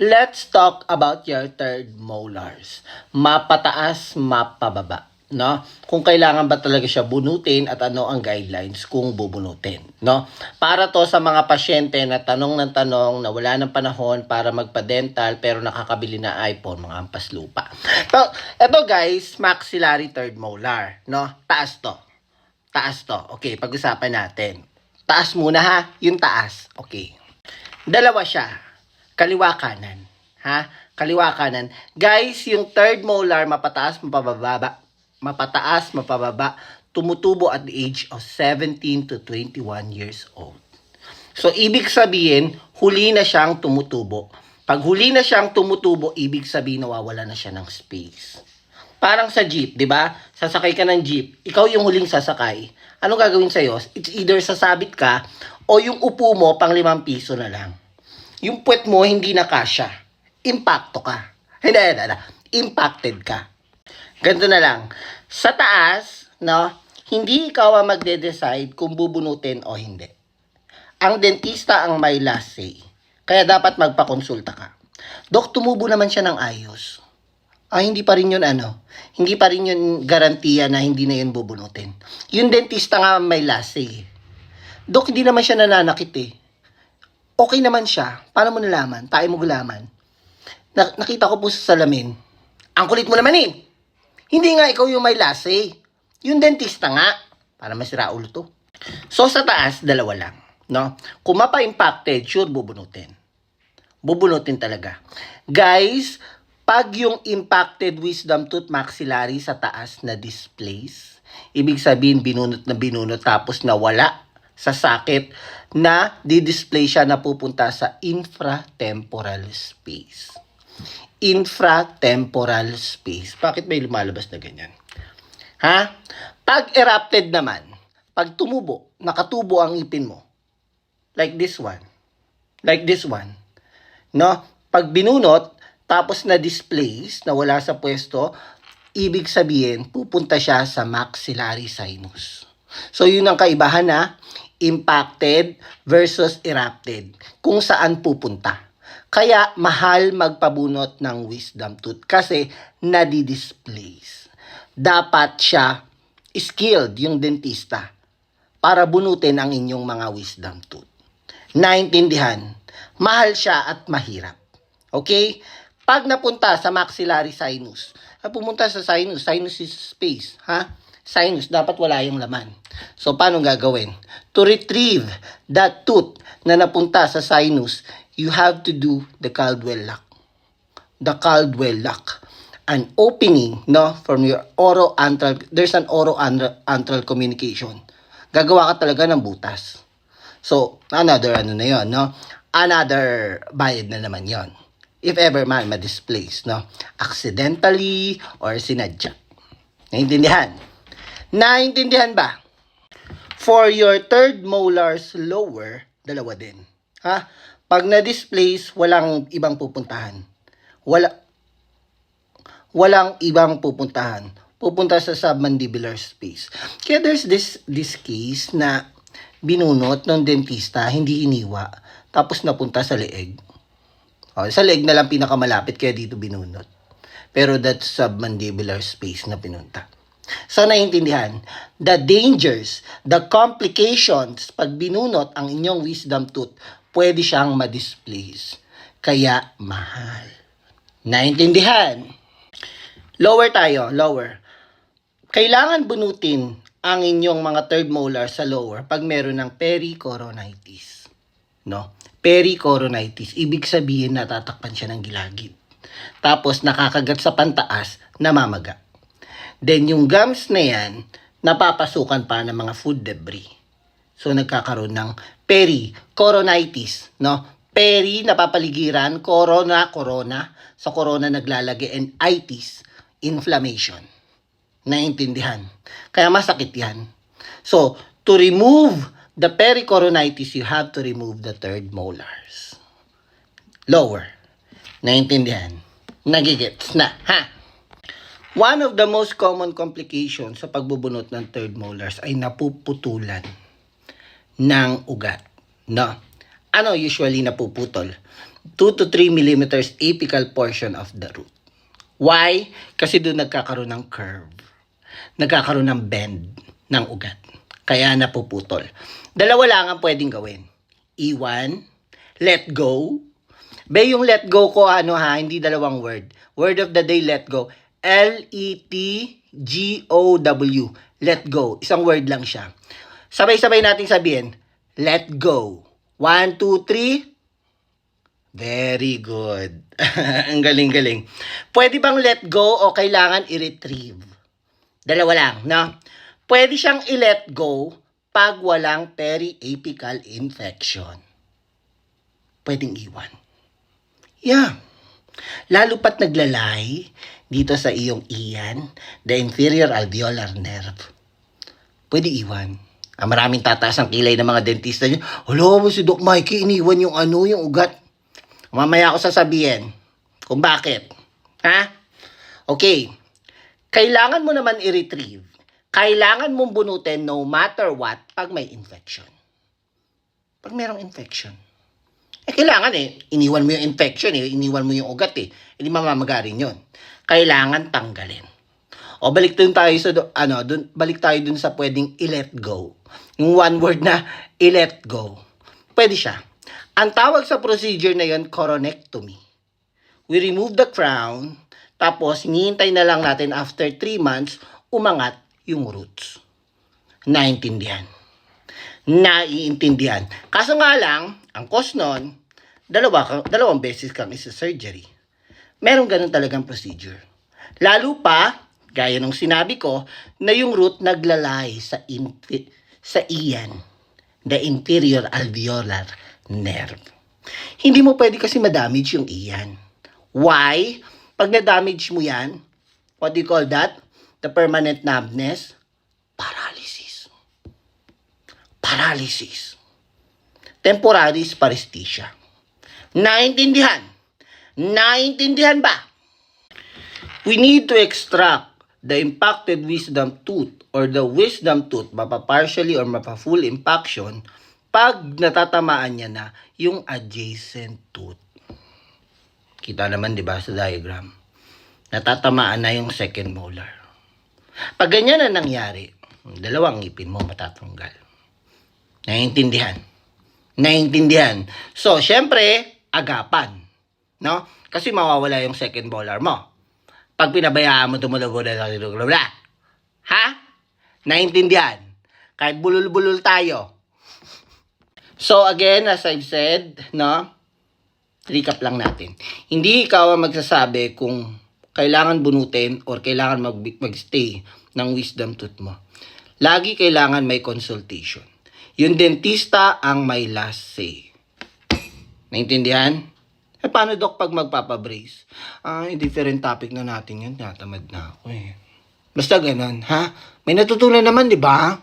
let's talk about your third molars. Mapataas, mapababa. No? Kung kailangan ba talaga siya bunutin at ano ang guidelines kung bubunutin. No? Para to sa mga pasyente na tanong ng tanong na wala ng panahon para magpa-dental pero nakakabili na iPhone, mga ampas lupa. So, eto guys, maxillary third molar. No? Taas to. Taas to. Okay, pag-usapan natin. Taas muna ha, yung taas. Okay. Dalawa siya. Kaliwa kanan. Ha? Kaliwa kanan. Guys, yung third molar, mapataas, mapababa. Mapataas, mapababa. Tumutubo at the age of 17 to 21 years old. So, ibig sabihin, huli na siyang tumutubo. Pag huli na siyang tumutubo, ibig sabihin nawawala na siya ng space. Parang sa jeep, di ba? Sasakay ka ng jeep, ikaw yung huling sasakay. Ano gagawin sa'yo? It's either sasabit ka o yung upo mo pang limang piso na lang. Yung puwet mo hindi na kasya. Impacto ka. Hindi, hindi, hindi. Impacted ka. Ganito na lang. Sa taas, no, hindi ikaw ang magde-decide kung bubunutin o hindi. Ang dentista ang may last say. Kaya dapat magpakonsulta ka. Dok, tumubo naman siya ng ayos. Ah, hindi pa rin yun ano. Hindi pa rin yun garantiya na hindi na yun bubunutin. Yung dentista nga may last say. Dok, hindi naman siya nananakit eh. Okay naman siya. Paano mo nalaman? Tayo mo gulaman. Na- nakita ko po sa salamin. Ang kulit mo naman eh. Hindi nga ikaw yung may say. Yung dentista nga. Para masira ulo to. So sa taas, dalawa lang. No? Kung mapa-impacted, sure bubunutin. Bubunutin talaga. Guys, pag yung impacted wisdom tooth maxillary sa taas na displace, ibig sabihin binunot na binunot tapos nawala sa sakit na di-display siya na pupunta sa infratemporal space. Infratemporal space. Bakit may lumalabas na ganyan? Ha? Pag erupted naman, pag tumubo, nakatubo ang ipin mo, like this one, like this one, no? Pag binunot, tapos na-displace, na wala sa pwesto, ibig sabihin, pupunta siya sa maxillary sinus. So, yun ang kaibahan na impacted versus erupted. Kung saan pupunta. Kaya, mahal magpabunot ng wisdom tooth kasi nadi-displace. Dapat siya skilled, yung dentista, para bunutin ang inyong mga wisdom tooth. Naintindihan, mahal siya at mahirap. Okay? Pag napunta sa maxillary sinus, ah, pumunta sa sinus, sinus is space, ha? Sinus, dapat wala yung laman. So, paano gagawin? To retrieve that tooth na napunta sa sinus, you have to do the Caldwell lock. The Caldwell lock. An opening, no, from your oro-antral, there's an oro-antral communication. Gagawa ka talaga ng butas. So, another ano na yon, no? Another bayad na naman yon. If ever man ma-displace, no? Accidentally or sinadya. Naintindihan? Naintindihan ba? For your third molars lower, dalawa din. Ha? Pag na-displace, walang ibang pupuntahan. Wala, walang ibang pupuntahan. Pupunta sa submandibular space. Kaya there's this, this case na binunot ng dentista, hindi iniwa, tapos napunta sa leeg. O, sa leeg na lang pinakamalapit, kaya dito binunot. Pero that's submandibular space na pinunta. So, naiintindihan, the dangers, the complications, pag binunot ang inyong wisdom tooth, pwede siyang ma-displace. Kaya, mahal. Naintindihan? Lower tayo, lower. Kailangan bunutin ang inyong mga third molar sa lower pag meron ng pericoronitis. No? Pericoronitis. Ibig sabihin natatakpan siya ng gilagid. Tapos nakakagat sa pantaas, namamaga. Then yung gums na yan, napapasukan pa ng mga food debris. So nagkakaroon ng pericoronitis, no? Peri napapaligiran, corona, corona. Sa corona naglalagay and itis, inflammation. Naintindihan. Kaya masakit yan. So, to remove the pericoronitis, you have to remove the third molars. Lower. Naintindihan. Nagigets na, ha? One of the most common complications sa pagbubunot ng third molars ay napuputulan ng ugat. No? Ano usually napuputol? 2 to 3 millimeters apical portion of the root. Why? Kasi doon nagkakaroon ng curve. Nagkakaroon ng bend ng ugat. Kaya napuputol. Dalawa lang ang pwedeng gawin. Iwan, let go. Be, yung let go ko, ano ha, hindi dalawang word. Word of the day, let go. L-E-T-G-O-W. Let go. Isang word lang siya. Sabay-sabay natin sabihin, let go. One, two, three. Very good. Ang galing-galing. Pwede bang let go o kailangan i-retrieve? Dalawa lang, no? Pwede siyang i-let go pag walang periapical infection. Pwedeng iwan. Yeah. Lalo pat naglalay dito sa iyong iyan, the inferior alveolar nerve. Pwede iwan. Ah, maraming tataas ang kilay ng mga dentista niyo. Hala mo si Doc Mikey, iniwan yung ano, yung ugat. Mamaya ako sasabihin kung bakit. Ha? Okay. Kailangan mo naman i-retrieve. Kailangan mong bunutin no matter what pag may infection. Pag merong infection. Eh, kailangan eh. Iniwan mo yung infection eh. Iniwan mo yung ugat eh. Hindi mamamagarin yun. Kailangan tanggalin. O balik dun tayo sa ano, dun, balik tayo dun sa pwedeng i-let go. Yung one word na i-let go. Pwede siya. Ang tawag sa procedure na yun, coronectomy. We remove the crown, tapos hinihintay na lang natin after 3 months, umangat yung roots. Naintindihan. Naiintindihan. Kaso nga lang, ang cause nun, dalawa, dalawang beses kang isa-surgery. Meron ganun talagang procedure. Lalo pa, gaya nung sinabi ko, na yung root naglalay sa, infi- sa iyan, the inferior alveolar nerve. Hindi mo pwede kasi madamage yung iyan. Why? Pag na-damage mo yan, what do you call that? The permanent numbness? Paralysis. Temporary paresthesia. Naintindihan? Naintindihan ba? We need to extract the impacted wisdom tooth or the wisdom tooth, mapa-partially or mapa-full impaction, pag natatamaan niya na yung adjacent tooth. Kita naman, di ba, sa diagram. Natatamaan na yung second molar. Pag ganyan na nangyari, dalawang ngipin mo matatanggal. Naiintindihan? Naiintindihan. So, syempre, agapan. No? Kasi mawawala yung second molar mo. Pag pinabayaan mo tumulago na lang bla. Ha? Naintindihan? Kahit bulul-bulul tayo. So again, as I've said, no? Recap lang natin. Hindi ikaw ang magsasabi kung kailangan bunutin or kailangan mag magstay ng wisdom tooth mo. Lagi kailangan may consultation. Yung dentista ang may last say. Naintindihan? Eh, paano, Dok, pag magpapabrace? Ah, different topic na natin yun. Natamad na ako eh. Basta ganun, ha? May natutunan naman, di ba?